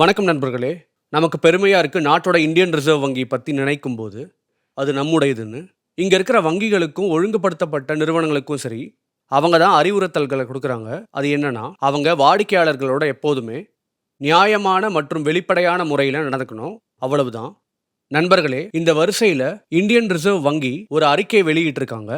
வணக்கம் நண்பர்களே. நமக்கு பெருமையாக இருக்குது நாட்டோட இந்தியன் ரிசர்வ் வங்கி பற்றி நினைக்கும் போது அது நம்முடையதுன்னு. இங்கே இருக்கிற வங்கிகளுக்கும் ஒழுங்குபடுத்தப்பட்ட நிறுவனங்களுக்கும் சரி அவங்க தான் அறிவுறுத்தல்களை கொடுக்குறாங்க. அது என்னென்னா அவங்க வாடிக்கையாளர்களோட எப்போதுமே நியாயமான மற்றும் வெளிப்படையான முறையில் நடந்துக்கணும். அவ்வளவுதான். நண்பர்களே இந்த வரிசையில் இந்தியன் ரிசர்வ் வங்கி ஒரு அறிக்கை வெளியிட்டிருக்காங்க.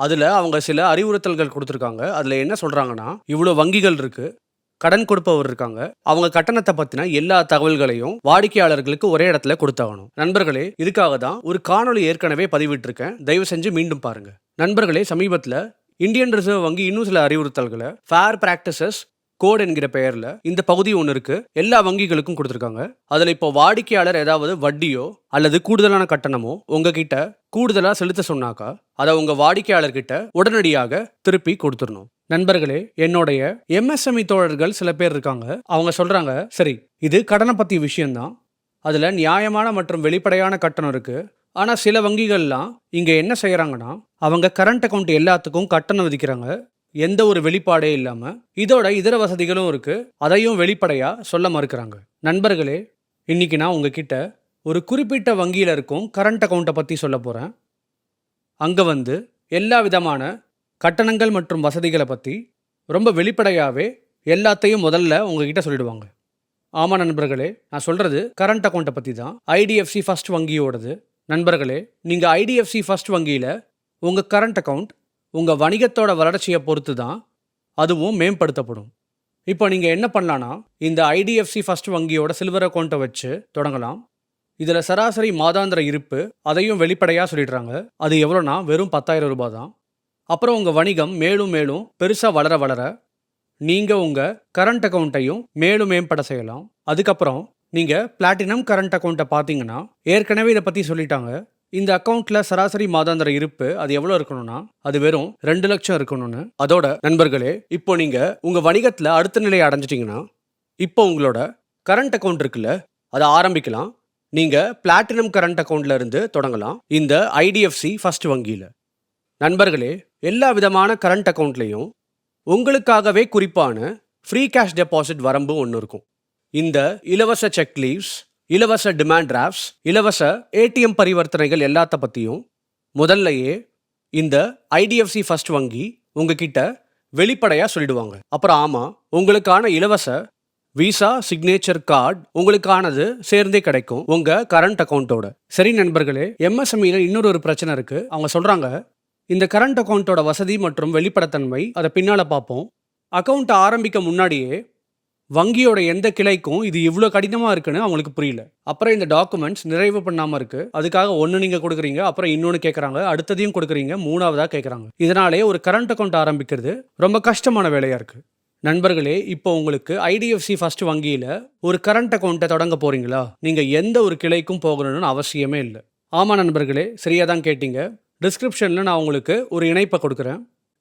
அதில் அவங்க சில அறிவுறுத்தல்கள் கொடுத்துருக்காங்க. அதில் என்ன சொல்கிறாங்கன்னா இவ்வளோ வங்கிகள் இருக்குது கடன் கொடுப்பவர் இருக்காங்க. அவங்க கட்டணத்தை பத்தின எல்லா தகவல்களையும் வாடிக்கையாளர்களுக்கு ஒரே இடத்துல கொடுத்தாகணும். நண்பர்களே இதுக்காக தான் ஒரு காணொளி ஏற்கனவே பதிவிட்டிருக்கேன். தயவு செஞ்சு மீண்டும் பாருங்க. நண்பர்களே சமீபத்தில் இந்தியன் ரிசர்வ் வங்கி இன்னும் சில அறிவுறுத்தல்களை ஃபேர் பிராக்டிசஸ் கோட் என்கிற பெயர்ல இந்த பகுதி ஒன்று இருக்கு. எல்லா வங்கிகளுக்கும் கொடுத்துருக்காங்க. அதுல இப்போ வாடிக்கையாளர் ஏதாவது வட்டியோ அல்லது கூடுதலான கட்டணமோ உங்ககிட்ட கூடுதலா செலுத்த சொன்னாக்கா அதை உங்க வாடிக்கையாளர்கிட்ட உடனடியாக திருப்பி கொடுத்துடணும். நண்பர்களே என்னுடைய எம்எஸ்எம்இ தோழர்கள் சில பேர் இருக்காங்க. அவங்க சொல்றாங்க சரி இது கடனை பற்றிய விஷயம்தான். அதுல நியாயமான மற்றும் வெளிப்படையான கட்டணம் இருக்கு. ஆனால் சில வங்கிகள்லாம் இங்கே என்ன செய்கிறாங்கன்னா அவங்க கரண்ட் அக்கவுண்ட் எல்லாத்துக்கும் கட்டணம் விதிக்கிறாங்க. எந்த ஒரு வெளிப்பாடே இல்லாம இதோட இதர வசதிகளும் இருக்கு. அதையும் வெளிப்படையா சொல்ல மறுக்கிறாங்க. நண்பர்களே இன்னைக்கு நான் உங்ககிட்ட ஒரு குறிப்பிட்ட வங்கியில் இருக்கும் கரண்ட் அக்கௌண்ட்டை பற்றி சொல்ல போகிறேன் அங்கே வந்து எல்லா விதமான கட்டணங்கள் மற்றும் வசதிகளை பற்றி ரொம்ப வெளிப்படையாகவே எல்லாத்தையும் முதல்ல உங்ககிட்ட சொல்லிடுவாங்க. ஆமாம் நண்பர்களே நான் சொல்கிறது கரண்ட் அக்கௌண்ட்டை பற்றி தான். ஐடிஎஃப்சி ஃபர்ஸ்ட் வங்கியோடது. நண்பர்களே நீங்கள் ஐடிஎஃப்சி ஃபர்ஸ்ட் வங்கியில் உங்கள் கரண்ட் அக்கவுண்ட் உங்கள் வணிகத்தோட வளர்ச்சியை பொறுத்து தான் அதுவும் மேம்படுத்தப்படும். இப்போ நீங்கள் என்ன பண்ணலான்னா இந்த ஐடிஎஃப்சி ஃபர்ஸ்ட் வங்கியோட சில்வர் அக்கௌண்ட்டை வச்சு தொடங்கலாம். இதில் சராசரி மாதாந்திர இருப்பு அதையும் வெளிப்படையாக சொல்லிடுறாங்க. அது எவ்வளோனா வெறும் பத்தாயிரம் ரூபாய் தான். அப்புறம் உங்கள் வணிகம் மேலும் மேலும் பெருசாக வளர வளர நீங்கள் உங்கள் கரண்ட் அக்கௌண்ட்டையும் மேலும் மேம்பட செய்யலாம். அதுக்கப்புறம் நீங்கள் பிளாட்டினம் கரண்ட் அக்கௌண்ட்டை பார்த்தீங்கன்னா ஏற்கனவே இதை பற்றி சொல்லிட்டாங்க. இந்த அக்கௌண்ட்டில் சராசரி மாதாந்திர இருப்பு அது எவ்வளோ இருக்கணும்னா அது வெறும் ரெண்டு லட்சம் இருக்கணும்னு. அதோட நண்பர்களே இப்போ நீங்கள் உங்கள் வணிகத்தில் அடுத்த நிலையை அடைஞ்சிட்டிங்கன்னா இப்போ உங்களோட கரண்ட் அக்கௌண்ட் இருக்குல்ல அதை ஆரம்பிக்கலாம். நீங்கள் பிளாட்டினம் கரண்ட் அக்கௌண்ட்ல இருந்து தொடங்கலாம். இந்த ஐடிஎஃப்சி ஃபர்ஸ்ட் வங்கியில். நண்பர்களே எல்லா விதமான கரண்ட் அக்கௌண்ட்லையும் உங்களுக்காகவே குறிப்பான ஃப்ரீ கேஷ் டெபாசிட் வரம்பு ஒன்று இருக்கும். இந்த இலவச செக் லீவ்ஸ் இலவச டிமாண்ட் டிராஃப்ட்ஸ் இலவச ஏடிஎம் பரிவர்த்தனைகள் எல்லாத்த பற்றியும் முதல்லையே இந்த ஐடிஎஃப்சி ஃபர்ஸ்ட் வங்கி உங்ககிட்ட வெளிப்படையாக சொல்லிடுவாங்க. அப்புறம் ஆமாம் உங்களுக்கான இலவச விசா சிக்னேச்சர் கார்டு உங்களுக்கானது சேர்ந்தே கிடைக்கும் உங்க கரண்ட் அக்கௌண்ட்டோட சரி நண்பர்களே எம்எஸ்எம்இல இன்னொரு ஒரு பிரச்சனை இருக்கு. அவங்க சொல்றாங்க இந்த கரண்ட் அக்கௌண்ட்டோட வசதி மற்றும் வெளிப்படைத்தன்மை அதை பின்னால பார்ப்போம். அக்கௌண்ட்டை ஆரம்பிக்க முன்னாடியே வங்கியோட எந்த கிளைக்கும் இது இவ்வளோ கடினமாக இருக்குன்னு அவங்களுக்கு புரியல. அப்புறம் இந்த டாக்குமெண்ட்ஸ் நிறைவு பண்ணாமல் இருக்கு. அதுக்காக ஒன்று நீங்கள் கொடுக்குறீங்க அப்புறம் இன்னொன்று கேட்குறாங்க அடுத்ததையும் கொடுக்குறீங்க மூணாவதாக கேட்குறாங்க இதனாலே ஒரு கரண்ட் அக்கௌண்ட் ஆரம்பிக்கிறது ரொம்ப கஷ்டமான வேலையாக இருக்குது நண்பர்களே இப்போ உங்களுக்கு ஐடிஎஃப்சி ஃபர்ஸ்ட் வங்கியில் ஒரு கரண்ட் அக்கௌண்ட்டை தொடங்க போகிறீங்களா நீங்கள் எந்த ஒரு கிளைக்கும் போகணும்னு அவசியமே இல்லை. ஆமாம் நண்பர்களே சரியாக தான் கேட்டீங்க டிஸ்கிரிப்ஷனில் நான் உங்களுக்கு ஒரு இணைப்பை கொடுக்குறேன்.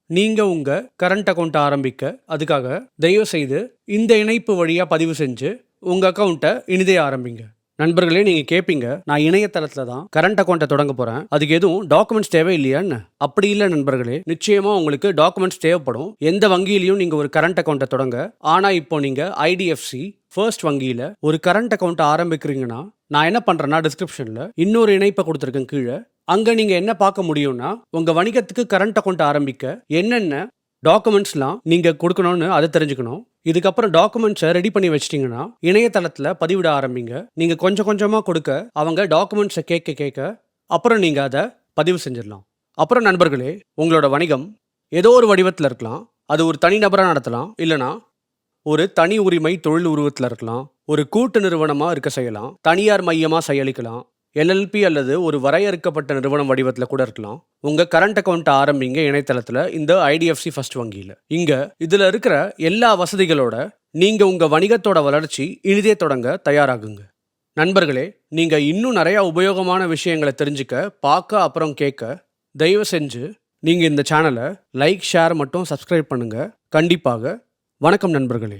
நீங்கள் உங்கள் கரண்ட் அக்கௌண்ட்டை ஆரம்பிக்க அதுக்காக தயவு செய்து இந்த இணைப்பு வழியாக பதிவு செஞ்சு உங்கள் அக்கௌண்ட்டை இனிதே ஆரம்பிங்க. நண்பர்களே நீங்கள் கேட்பீங்க நான் இணையதளத்தில் தான் கரண்ட் அக்கௌண்ட்டை தொடங்க போகிறேன் அதுக்கு எதுவும் டாக்குமெண்ட்ஸ் தேவை இல்லையான்னு அப்படி இல்லை நண்பர்களே நிச்சயமாக உங்களுக்கு டாக்குமெண்ட்ஸ் தேவைப்படும். எந்த வங்கியிலையும் நீங்கள் ஒரு கரண்ட் அக்கௌண்ட்டை தொடங்க ஆனால் இப்போ நீங்கள் ஐடிஎஃப்சி ஃபர்ஸ்ட் வங்கியில் ஒரு கரண்ட் அக்கௌண்ட்டை ஆரம்பிக்கிறீங்கன்னா நான் என்ன பண்ணுறேன்னா டிஸ்கிரிப்ஷனில் இன்னொரு இணைப்பை கொடுத்துருக்கேன் கீழே. அங்கே நீங்கள் என்ன பார்க்க முடியும்னா உங்கள் வணிகத்துக்கு கரண்ட் அக்கௌண்ட் ஆரம்பிக்க என்னென்ன டாக்குமெண்ட்ஸ்லாம் நீங்கள் கொடுக்கணும்னு அதை தெரிஞ்சுக்கணும். இதுக்கப்புறம் டாக்குமெண்ட்ஸை ரெடி பண்ணி வச்சிட்டிங்கன்னா இணையதளத்தில் பதிவிட ஆரம்பிங்க. நீங்கள் கொஞ்சம் கொஞ்சமாக கொடுக்க அவங்க டாக்குமெண்ட்ஸை கேட்க கேட்க அப்புறம் நீங்கள் அதை பதிவு செஞ்சிடலாம். அப்புறம் நண்பர்களே உங்களோட வணிகம் ஏதோ ஒரு வடிவத்தில் இருக்கலாம். அது ஒரு தனிநபராக நடத்தலாம். இல்லைனா ஒரு தனி உரிமை தொழில் உருவத்தில் இருக்கலாம். ஒரு கூட்டு நிறுவனமாக இருக்க செய்யலாம். தனியார் மையமாக செயலிக்கலாம். எல்எல்பி அல்லது ஒரு வரையறுக்கப்பட்ட நிறுவனம் வடிவத்தில் கூட இருக்கலாம். உங்கள் கரண்ட் அக்கௌண்ட் ஆரம்பிங்க இணையதளத்தில் இந்த ஐடிஎஃப்சி ஃபர்ஸ்ட் வங்கியில். இங்கே இதில் இருக்கிற எல்லா வசதிகளோட நீங்கள் உங்கள் வணிகத்தோட வளர்ச்சி இனிதே தொடங்க தயாராகுங்க. நண்பர்களே நீங்கள் இன்னும் நிறையா உபயோகமான விஷயங்களை தெரிஞ்சுக்க பார்க்க அப்புறம் கேட்க தயவு செஞ்சு நீங்கள் இந்த சேனலை லைக் ஷேர் மட்டும் சப்ஸ்கிரைப் பண்ணுங்கள் கண்டிப்பாக வணக்கம் நண்பர்களே.